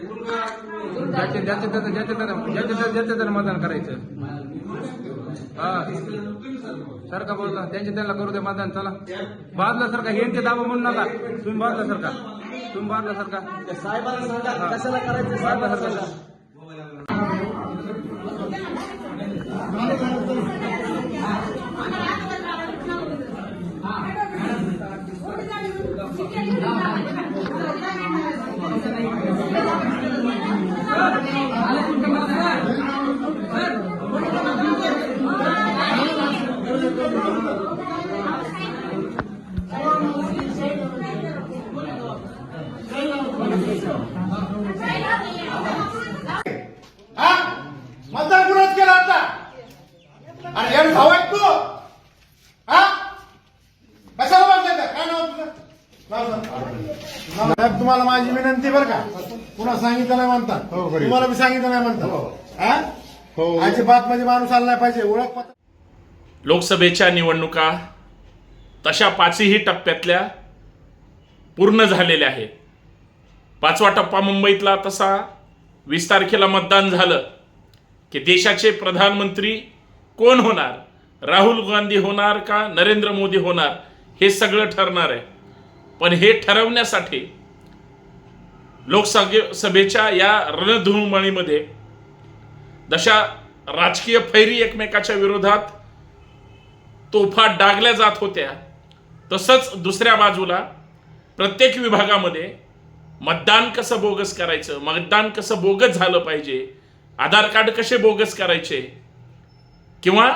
ज्याचे ज्याचे त्याचं ज्याचे त्याचं ज्याचे त्याचं ज्याचे त्याला मतदान करायचं? हा. सारखा बोलता त्यांचे त्यांना करू दे मतदान चला बाजला सारखा यांचे दाबा म्हणून नका तुम्ही बाजला सारखा तुम्ही बाजला सारखा साहेबांना सांगा. कशाला करायचं बाजला साहेबांना सारखा सांगा. हा मतदान कुणाच केला आता आणि याने भाऊ आहेत तू हा कशाला म्हणताय काय नाव तुझं नाव सांग. साहेब तुम्हाला माझी विनंती बरं का पुन्हा सांगितलं नाही म्हणतात. तुम्हाला मी सांगितलं नाही म्हणतात. हा अजिबात म्हणजे माणूस आला नाही पाहिजे. ओळखपत्र लोकसभेच्या निवडणुका तशा पाचही टप्प्यातल्या पूर्ण झालेल्या आहेत. पाचवा टप्पा मुंबईतला तसा. वीस तारखेला मतदान झालं. की देशाचे प्रधानमंत्री कोण होणार? राहुल गांधी होणार का? नरेंद्र मोदी होणार? हे सगळं ठरणार आहे. पण हे ठरवण्यासाठी लोकसभे सभेच्या या रणधुमाळीमध्ये जशा राजकीय फैरी एकमेकाच्या विरोधात तोफा डागल्या जात होत्या. तसंच दुसऱ्या बाजूला प्रत्येक विभागामध्ये मतदान कसं बोगस करायचं मतदान कसं बोगस झालं पाहिजे आधार कार्ड कसे बोगस करायचे किंवा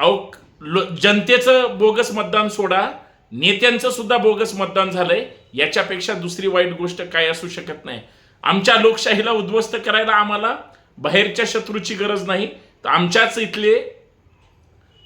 अहो लो- जनतेचं बोगस मतदान सोडा नेत्यांचं सुद्धा बोगस मतदान झालंय याच्यापेक्षा दुसरी वाईट गोष्ट काय असू शकत नाही. आमच्या लोकशाहीला उद्ध्वस्त करायला आम्हाला बाहेरच्या शत्रूची गरज नाही. तर आमच्याच इथले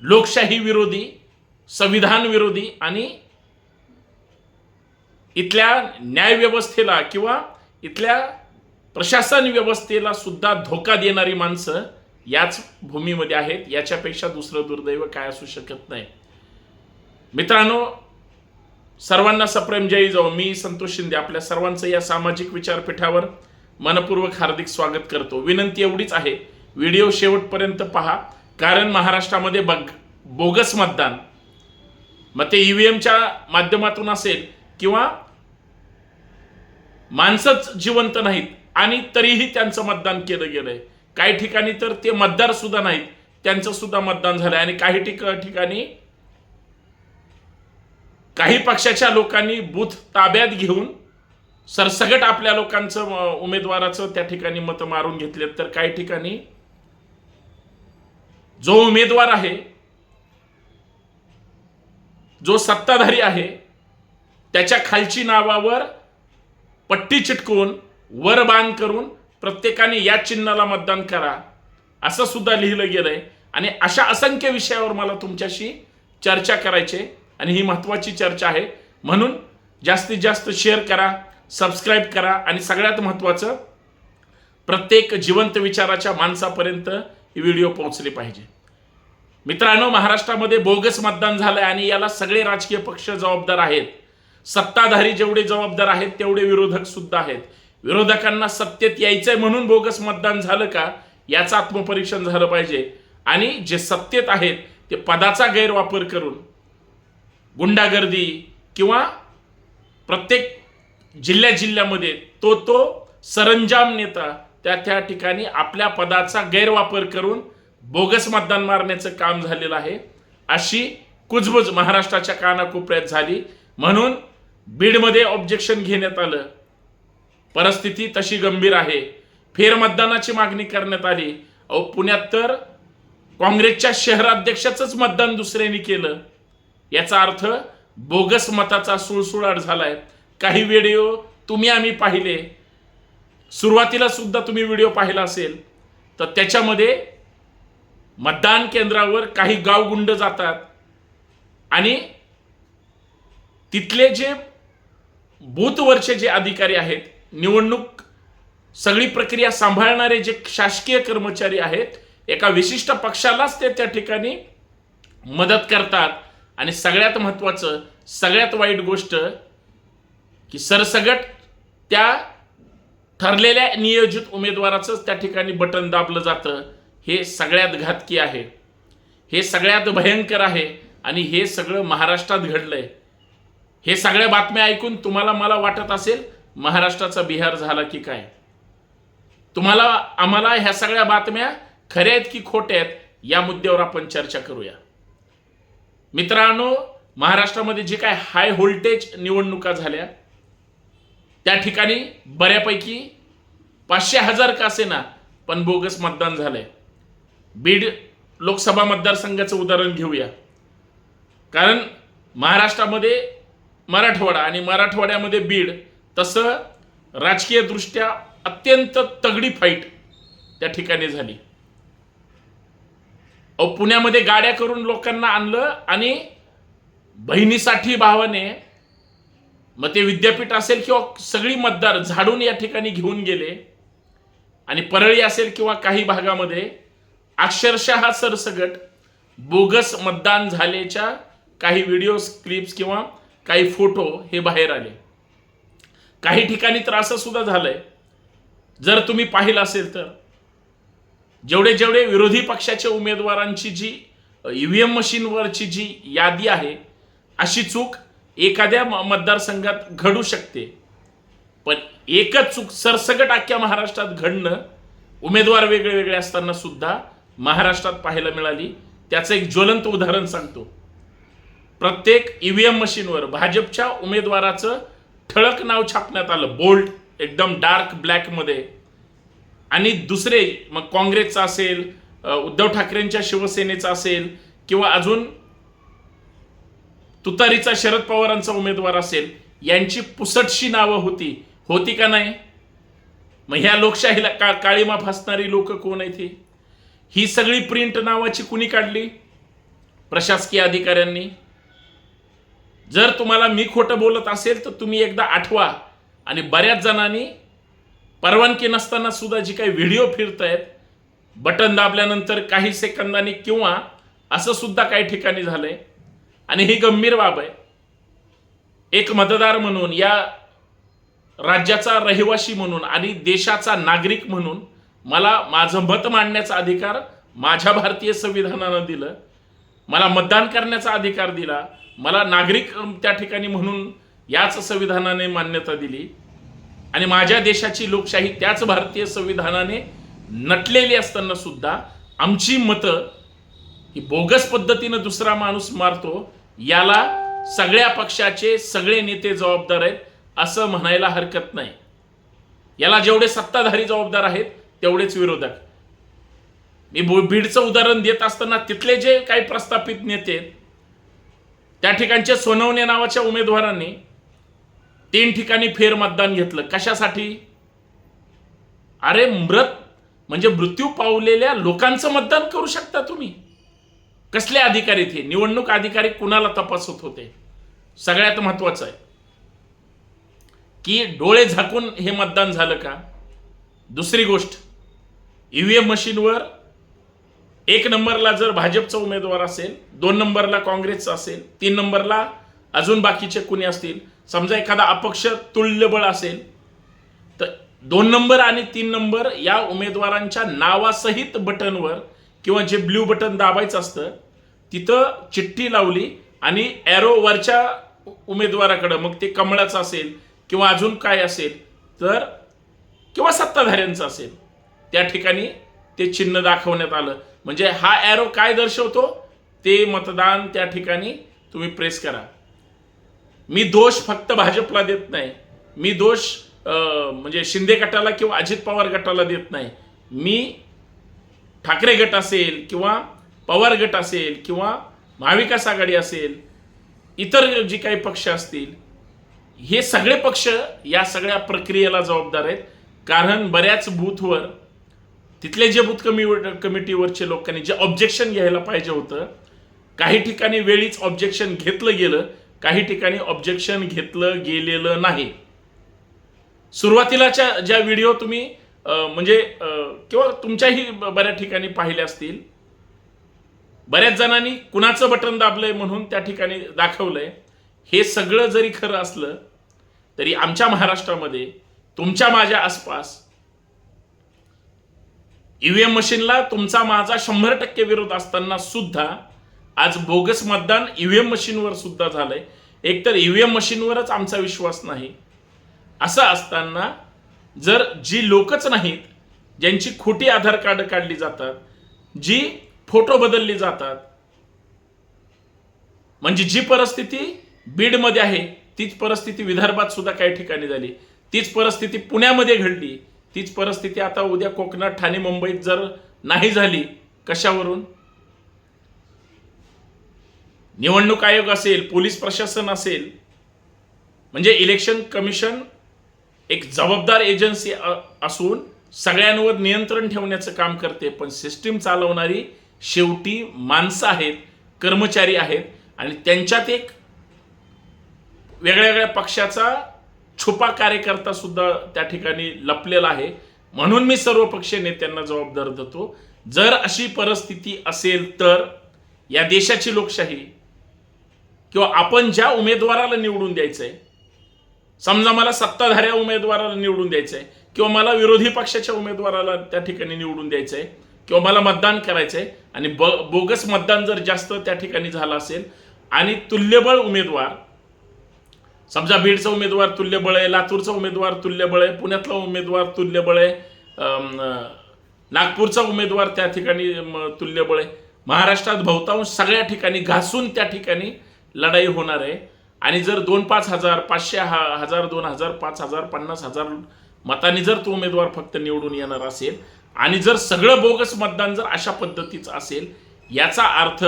लोकशाही विरोधी संविधान विरोधी आणि इथल्या न्याय व्यवस्थेला किंवा इथल्या प्रशासन व्यवस्थेला सुद्धा धोका देणारी माणसं याच भूमीमध्ये आहेत. याच्यापेक्षा दुसरं दुर्दैव काय असू शकत नाही. मित्रांनो सर्वांना सप्रेम जय जाऊ मी संतोष शिंदे आपल्या सर्वांचं या सामाजिक विचारपीठावर मनपूर्वक हार्दिक स्वागत करतो. विनंती एवढीच आहे व्हिडिओ शेवटपर्यंत पहा. कारण महाराष्ट्रामध्ये बग बोगस मतदान. मग ते ईव्हीएमच्या माध्यमातून असेल किंवा माणसंच जिवंत नाहीत आणि तरीही त्यांचं मतदान केलं गेलंय. काही ठिकाणी तर ते मतदार सुद्धा नाहीत त्यांचं सुद्धा मतदान झालंय. आणि काही ठिक ठिकाणी काही पक्षाच्या लोकांनी बूथ ताब्यात घेऊन सरसगट आपल्या लोकांचं उमेदवाराचं त्या ठिकाणी मत मारून घेतलेत तर काही ठिकाणी जो उमेदवार आहे जो सत्ताधारी आहे त्याच्या खालची नावावर पट्टी चिटकवून वर बांध करून प्रत्येकाने या चिन्हाला मतदान करा असं सुद्धा लिहिलं गेलंय आणि अशा असंख्य विषयावर मला तुमच्याशी चर्चा करायची आहे. आणि ही महत्त्वाची चर्चा आहे. म्हणून जास्तीत जास्त शेअर करा सबस्क्राईब करा आणि सगळ्यात महत्वाचं प्रत्येक जिवंत विचाराच्या माणसापर्यंत ही व्हिडिओ पोहोचली पाहिजे. मित्रांनो महाराष्ट्रामध्ये बोगस मतदान झालंय आणि याला सगळे राजकीय पक्ष जबाबदार आहेत. सत्ताधारी जेवढे जबाबदार आहेत तेवढे विरोधक सुद्धा आहेत. विरोधकांना सत्तेत यायचंय म्हणून बोगस मतदान झालं का याचं आत्मपरीक्षण झालं पाहिजे. आणि जे सत्तेत आहेत ते पदाचा गैरवापर करून गुंडागर्दी किंवा प्रत्येक जिल्ह्या जिल्ह्यामध्ये तो तो सरंजाम नेता त्या त्या ठिकाणी आपल्या पदाचा गैरवापर करून बोगस मतदान मारण्याचं काम झालेलं आहे. अशी कुजबुज महाराष्ट्राच्या कानाकोपऱ्यात झाली. म्हणून बीडमध्ये ऑब्जेक्शन घेण्यात आलं. परिस्थिती तशी गंभीर आहे. फेरमतदानाची मागणी करण्यात आली. अहो पुण्यात तर काँग्रेसच्या शहराध्यक्षाचंच मतदान दुसऱ्यांनी केलं. याचा अर्थ बोगस मताचा सुळसुळाट झालाय. काही व्हिडिओ तुम्ही आम्ही पाहिले. सुरुवातीला सुद्धा तुम्ही व्हिडिओ पाहिला असेल. तर त्याच्यामध्ये मतदान केंद्रावर काही गावगुंड जातात. आणि तिथले जे बूथवरचे जे अधिकारी आहेत निवडणूक सगळी प्रक्रिया सांभाळणारे जे शासकीय कर्मचारी आहेत एका विशिष्ट पक्षालाच ते त्या ठिकाणी मदत करतात. आणि सगळ्यात महत्त्वाचं सगळ्यात वाईट गोष्ट की सरसगट त्या ठरलेल्या नियोजित उमेदवाराचंच त्या ठिकाणी बटन दाबलं जातं. हे सगळ्यात घातकी आहे. हे सगळ्यात भयंकर आहे. आणि हे सगळं महाराष्ट्रात घडलंय. हे सगळ्या बातम्या ऐकून तुम्हाला मला वाटत असेल महाराष्ट्राचा बिहार झाला की काय? तुम्हाला आम्हाला ह्या सगळ्या बातम्या खऱ्या आहेत की खोट्या आहेत या मुद्द्यावर आपण चर्चा करूया. मित्रांनो महाराष्ट्रामध्ये जे काय हाय व्होल्टेज निवडणुका झाल्या त्या ठिकाणी बऱ्यापैकी पाचशे हजार का असेना पण बोगस मतदान झालंय. बीड लोकसभा मतदारसंघाचं उदाहरण घेऊया. कारण महाराष्ट्रामध्ये मराठवाडा आणि मराठवाड्यामध्ये बीड तसं राजकीयदृष्ट्या अत्यंत तगडी फाईट त्या ठिकाणी झाली. अहो पुण्यामध्ये गाड्या करून लोकांना आणलं आणि बहिणीसाठी भावाने मग ते विद्यापीठ असेल किंवा सगळी मतदार झाडून या ठिकाणी घेऊन गेले आणि परळी असेल किंवा काही भागामध्ये अक्षरशः हा सरसगट बोगस मतदान झाल्याच्या काही व्हिडिओ क्लिप्स किंवा काही फोटो हे बाहेर आले. काही ठिकाणी तर असं सुद्धा झालंय. जर तुम्ही पाहिलं असेल तर. जेवढे जेवढे विरोधी पक्षाच्या उमेदवारांची जी ईव्हीएम मशीनवरची जी यादी आहे अशी चूक एखाद्या मतदारसंघात घडू शकते. पण एकच चूक सरसगट अख्ख्या महाराष्ट्रात घडणं उमेदवार वेगळे वेगळे असताना सुद्धा महाराष्ट्रात पाहायला मिळाली. त्याचं एक ज्वलंत उदाहरण सांगतो. प्रत्येक ईव्हीएम मशीनवर भाजपच्या उमेदवाराचं ठळक नाव छापण्यात आलं. बोल्ड एकदम डार्क ब्लॅकमध्ये. आणि दुसरे मग काँग्रेसचा असेल उद्धव ठाकरेंच्या शिवसेनेचा असेल किंवा अजून तुतारीचा शरद पवारांचा उमेदवार असेल यांची पुसटशी नावं होती. होती का नाही? मग ह्या लोकशाहीला का काळीमा फासणारी लोक कोण आहेत ही? ही सगळी प्रिंट नावाची कुणी काढली? प्रशासकीय अधिकाऱ्यांनी. जर तुम्हाला मी खोटं बोलत असेल तर तुम्ही एकदा आठवा. आणि बऱ्याच जणांनी परवानगी नसताना सुद्धा जी काही व्हिडिओ फिरत आहेत बटन दाबल्यानंतर काही सेकंदांनी किंवा असं सुद्धा काही ठिकाणी झालंय. आणि ही गंभीर बाब आहे. एक मतदार म्हणून या राज्याचा रहिवासी म्हणून आणि देशाचा नागरिक म्हणून मला माझं मत मांडण्याचा अधिकार माझ्या भारतीय संविधानानं दिलं. मला मतदान करण्याचा अधिकार दिला. मला नागरिक त्या ठिकाणी म्हणून याच संविधानाने मान्यता दिली. आणि माझ्या देशाची लोकशाही त्याच भारतीय संविधानाने नटलेली असताना सुद्धा आमची मतं ही बोगस पद्धतीनं दुसरा माणूस मारतो याला सगळ्या पक्षाचे सगळे नेते जबाबदार आहेत असं म्हणायला हरकत नाही. याला जेवढे सत्ताधारी जबाबदार आहेत तेवढेच विरोधक. मी बो- बीडचं उदाहरण देत असताना तिथले जे काही प्रस्थापित नेते आहेत, त्या ठिकाणच्या सोनवणे नावाच्या उमेदवारांनी तीन ठिकाणी फेर मतदान घेतलं. कशासाठी? अरे मृत म्हणजे मृत्यू पावलेल्या लोकांचं मतदान करू शकता तुम्ही. कसले अधिकारी ते? निवडणूक अधिकारी कुणाला तपासत होते? सगळ्यात महत्वाचं आहे. की डोळे झाकून हे मतदान झालं का? दुसरी गोष्ट ईव्हीएम मशीनवर एक नंबरला जर भाजपचा उमेदवार असेल दोन नंबरला काँग्रेसचा असेल तीन नंबरला अजून बाकीचे कुणी असतील समजा एखादा अपक्ष तुल्यबळ असेल तर दोन नंबर आणि तीन नंबर या उमेदवारांच्या नावासहित बटनवर किंवा जे ब्ल्यू बटन दाबायचं असतं तिथं चिठ्ठी लावली आणि ॲरो वरच्या उमेदवाराकडं मग ते कमळाचं असेल किंवा अजून काय असेल तर किंवा सत्ताधाऱ्यांचं असेल त्या ठिकाणी ते चिन्ह दाखवण्यात आलं. म्हणजे हा ॲरो काय दर्शवतो? ते मतदान त्या ठिकाणी तुम्ही प्रेस करा. मी दोष फक्त भाजपला देत नाही. मी दोष म्हणजे शिंदे गटाला किंवा अजित पवार गटाला देत नाही. मी ठाकरे गट असेल किंवा पवार गट असेल किंवा महाविकास आघाडी असेल इतर जी काही पक्ष असतील हे सगळे पक्ष या सगळ्या प्रक्रियेला जबाबदार आहेत. कारण बऱ्याच बूथवर तिथले जे बूथ कमी कमिटीवरचे लोकांनी जे ऑब्जेक्शन घ्यायला पाहिजे होतं काही ठिकाणी वेळीच ऑब्जेक्शन घेतलं गेलं काही ठिकाणी ऑब्जेक्शन घेतलं गेलेलं नाही. सुरुवातीलाच्या ज्या व्हिडिओ तुम्ही म्हणजे किंवा तुमच्याही बऱ्याच ठिकाणी पाहिले असतील. बऱ्याच जणांनी कुणाचं बटन दाबलंय म्हणून त्या ठिकाणी दाखवलंय. हे सगळं जरी खरं असलं तरी आमच्या महाराष्ट्रामध्ये तुमच्या माझ्या आसपास ईव्हीएम मशीनला तुमचा माझा शंभर टक्के विरोध असताना सुद्धा आज बोगस मतदान ईव्हीएम मशीनवर सुद्धा झालंय. एकतर ईव्हीएम मशीनवरच आमचा विश्वास नाही. असं असताना जर जी लोकच नाहीत ज्यांची खोटी आधार कार्ड काढली जातात जी फोटो बदलली जातात म्हणजे जी परिस्थिती बीडमध्ये आहे तीच परिस्थिती विदर्भात सुद्धा काही ठिकाणी झाली. तीच परिस्थिती पुण्यामध्ये घडली. तीच परिस्थिती आता उद्या कोकणात ठाणे मुंबईत जर नाही झाली कशावरून? निवडणूक आयोग असेल पोलीस प्रशासन असेल म्हणजे इलेक्शन कमिशन एक जबाबदार एजन्सी असून सगळ्यांवर नियंत्रण ठेवण्याचं काम करते पण सिस्टीम चालवणारी शेवटी माणसं आहेत कर्मचारी आहेत आणि त्यांच्यात एक वेगळ्या वेगळ्या पक्षाचा छुपा कार्यकर्ता सुद्धा त्या ठिकाणी लपलेला आहे. म्हणून मी सर्व पक्षीय नेत्यांना जबाबदार धरतो. जर अशी परिस्थिती असेल तर या देशाची लोकशाही किंवा आपण ज्या उमेदवाराला निवडून द्यायचंय समजा मला सत्ताधाऱ्या उमेदवाराला निवडून द्यायचंय किंवा मला विरोधी पक्षाच्या उमेदवाराला त्या ठिकाणी निवडून द्यायचंय किंवा मला मतदान करायचंय आणि ब बोगस मतदान जर जास्त त्या ठिकाणी झालं असेल आणि तुल्यबळ उमेदवार समजा बीडचा उमेदवार तुल्यबळ आहे लातूरचा उमेदवार तुल्यबळ आहे पुण्यातला उमेदवार तुल्यबळ आहे अं, नागपूरचा उमेदवार त्या ठिकाणी तुल्यबळ आहे महाराष्ट्रात बहुतांश सगळ्या ठिकाणी घासून त्या ठिकाणी लढाई होणार आहे. आणि जर दोन पाच हजार पाचशे हा- हजार दोन हजार पाच हजार पन्नास हजार मतांनी जर तो उमेदवार फक्त निवडून येणार असेल आणि जर सगळं बोगस मतदान जर अशा पद्धतीचं असेल याचा अर्थ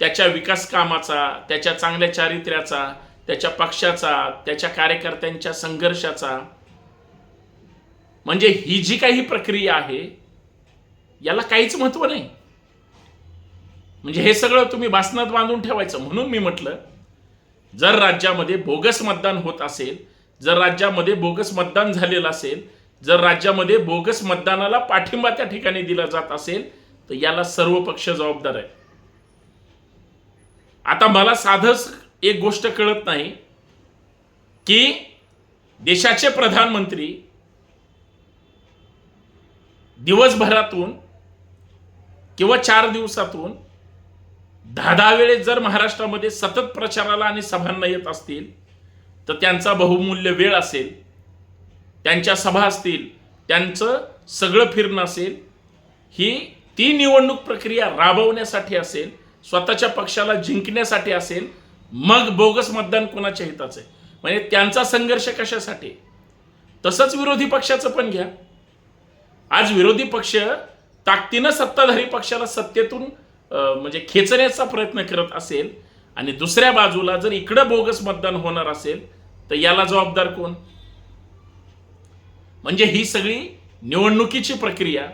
त्याच्या विकास कामाचा त्याच्या चांगल्या चारित्र्याचा त्याच्या पक्षाचा त्याच्या कार्यकर्त्यांच्या संघर्षाचा म्हणजे ही जी काही प्रक्रिया आहे याला काहीच महत्त्व नाही. म्हणजे हे सगळं तुम्ही भासनात बांधून ठेवायचं. म्हणून मी म्हटलं जर राज्यामध्ये बोगस मतदान होत असेल जर राज्यामध्ये बोगस मतदान झालेलं असेल जर राज्यामध्ये बोगस मतदानाला पाठिंबा त्या ठिकाणी दिला जात असेल तर याला सर्व पक्ष जबाबदार आहे आता मला साधच एक गोष्ट कळत नाही की देशाचे प्रधानमंत्री दिवसभरातून किंवा चार दिवसातून दहा दहा वेळेस जर महाराष्ट्रामध्ये सतत प्रचाराला आणि सभांना येत असतील तर त्यांचा बहुमूल्य वेळ असेल त्यांच्या सभा असतील त्यांचं सगळं फिरणं असेल ही ती निवडणूक प्रक्रिया राबवण्यासाठी असेल स्वतःच्या पक्षाला जिंकण्यासाठी असेल मग बोगस मतदान कोणाच्या हिताचं आहे? म्हणजे त्यांचा संघर्ष कशासाठी तसंच विरोधी पक्षाचं पण घ्या. आज विरोधी पक्ष ताकदीनं सत्ताधारी पक्षाला सत्तेतून म्हणजे खेचण्याचा प्रयत्न करत असेल आणि दुसऱ्या बाजूला जर इकडं बोगस मतदान होणार असेल तर याला जबाबदार कोण? म्हणजे ही सगळी निवडणुकीची प्रक्रिया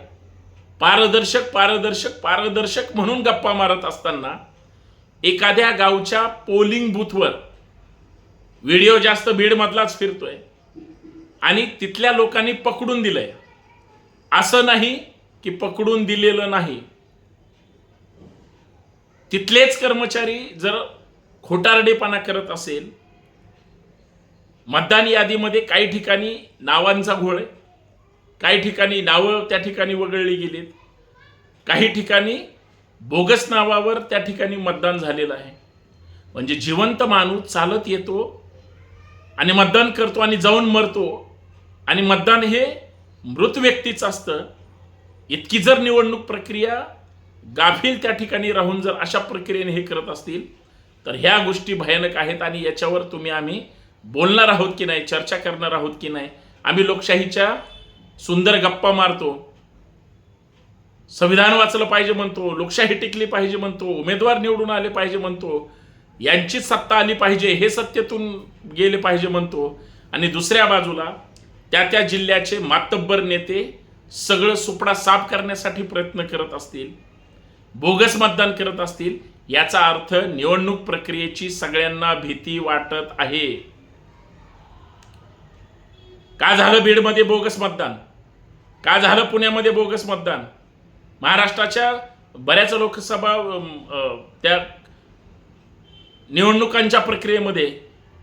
पारदर्शक पारदर्शक पारदर्शक म्हणून गप्पा मारत असताना एखाद्या गावच्या पोलिंग बूथवर व्हिडिओ जास्त बीडमधलाच फिरतोय आणि तिथल्या लोकांनी पकडून दिलंय. असं नाही की पकडून दिलेलं नाही. तिथलेच कर्मचारी जर खोटारडेपणा करत असेल मतदान यादीमध्ये काही ठिकाणी नावांचा घोळ आहे काही ठिकाणी नावं त्या ठिकाणी वगळली गेलीत काही ठिकाणी बोगस नावावर त्या ठिकाणी मतदान झालेलं आहे. म्हणजे जिवंत माणूस चालत येतो आणि मतदान करतो आणि जाऊन मरतो आणि मतदान हे मृत व्यक्तीचं असतं. इतकी जर निवडणूक प्रक्रिया गाफील त्या ठिकाणी राहून जर अशा प्रक्रियेने हे करत असतील तर ह्या गोष्टी भयानक आहेत आणि याच्यावर तुम्ही आम्ही बोलणार आहोत की नाही चर्चा करणार आहोत की नाही. आम्ही लोकशाहीच्या सुंदर गप्पा मारतो. संविधान वाचलं पाहिजे म्हणतो लोकशाही टिकली पाहिजे म्हणतो उमेदवार निवडून आले पाहिजे म्हणतो. यांचीच सत्ता आली पाहिजे हे सत्तेतून गेले पाहिजे म्हणतो. आणि दुसऱ्या बाजूला त्या त्या जिल्ह्याचे मातब्बर नेते सगळं सुपडा साफ करण्यासाठी प्रयत्न करत असतील. बोगस मतदान करत असतील याचा अर्थ निवडणूक प्रक्रियेची सगळ्यांना भीती वाटत आहे. का झालं बीडमध्ये बोगस मतदान? का झालं पुण्यामध्ये बोगस मतदान? महाराष्ट्राच्या बऱ्याच लोकसभा त्या निवडणुकांच्या प्रक्रियेमध्ये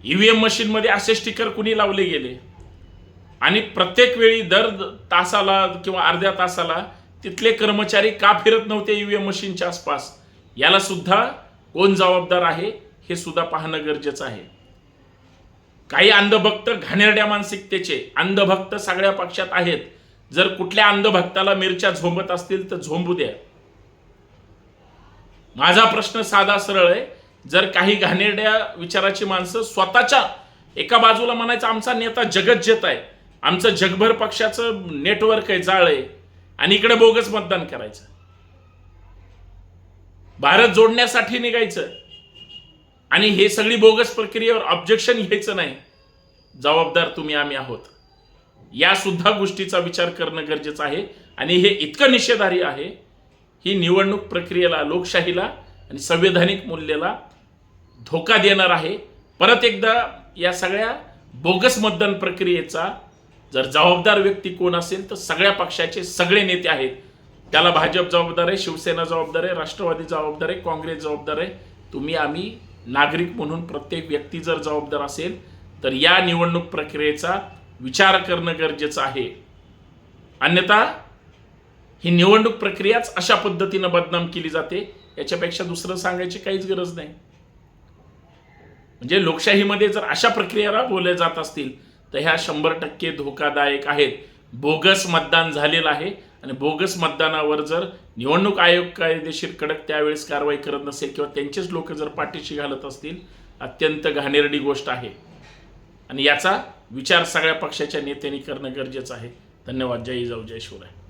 ईव्हीएम मशीनमध्ये असे स्टिकर कुणी लावले गेले? आणि प्रत्येक वेळी दर तासाला किंवा अर्ध्या तासाला तिथले कर्मचारी का फिरत नव्हते ईव्हीएम मशीनच्या आसपास? याला सुद्धा कोण जबाबदार आहे? हे सुद्धा पाहणं गरजेचं आहे. काही अंधभक्त घाणेरड्या मानसिकतेचे अंधभक्त सगळ्या पक्षात आहेत. जर कुठल्या अंधभक्ताला मिरच्या झोंबत असतील तर झोंबू द्या. माझा प्रश्न साधा सरळ आहे. जर काही घाणेरड्या विचाराची माणसं स्वतःच्या एका बाजूला म्हणायचं आमचा नेता जगज्जेत आहे. आमचं जगभर पक्षाचं नेटवर्क आहे जाळ आहे. आणि इकडे बोगस मतदान करायचं. भारत जोडण्यासाठी निघायचं. आणि हे सगळी बोगस प्रक्रियेवर ऑब्जेक्शन घ्यायचं नाही. जबाबदार तुम्ही आम्ही आहोत. या सुद्धा गोष्टीचा विचार करणं गरजेचं आहे. आणि हे इतकं निषेधारी आहे. ही निवडणूक प्रक्रियेला लोकशाहीला आणि संवैधानिक मूल्याला धोका देणार आहे. परत एकदा या सगळ्या बोगस मतदान प्रक्रियेचा जर जबाबदार व्यक्ती कोण असेल तर सगळ्या पक्षाचे सगळे नेते आहेत. त्याला भाजप जबाबदार आहे शिवसेना जबाबदार आहे राष्ट्रवादी जबाबदार आहे काँग्रेस जबाबदार आहे. तुम्ही आम्ही नागरिक म्हणून प्रत्येक व्यक्ती जर जबाबदार असेल तर या निवडणूक प्रक्रियेचा विचार करणं गरजेचं आहे. अन्यथा ही निवडणूक प्रक्रियाच अशा पद्धतीनं बदनाम केली जाते याच्यापेक्षा दुसरं सांगायची काहीच गरज नाही. म्हणजे लोकशाहीमध्ये जर अशा प्रक्रिया राबवल्या जात असतील तर ह्या शंभर टक्के धोकादायक आहेत. बोगस मतदान झालेलं आहे आणि बोगस मतदानावर जर निवडणूक आयोग कायदेशीर कडक त्यावेळेस कारवाई करत नसेल किंवा त्यांचेच लोक जर पाठीशी घालत असतील अत्यंत घाणेरडी गोष्ट आहे. आणि याचा विचार सगळ्या पक्षाच्या नेत्यांनी करणं गरजेचं आहे. धन्यवाद. जय जाऊ जय शिवराय.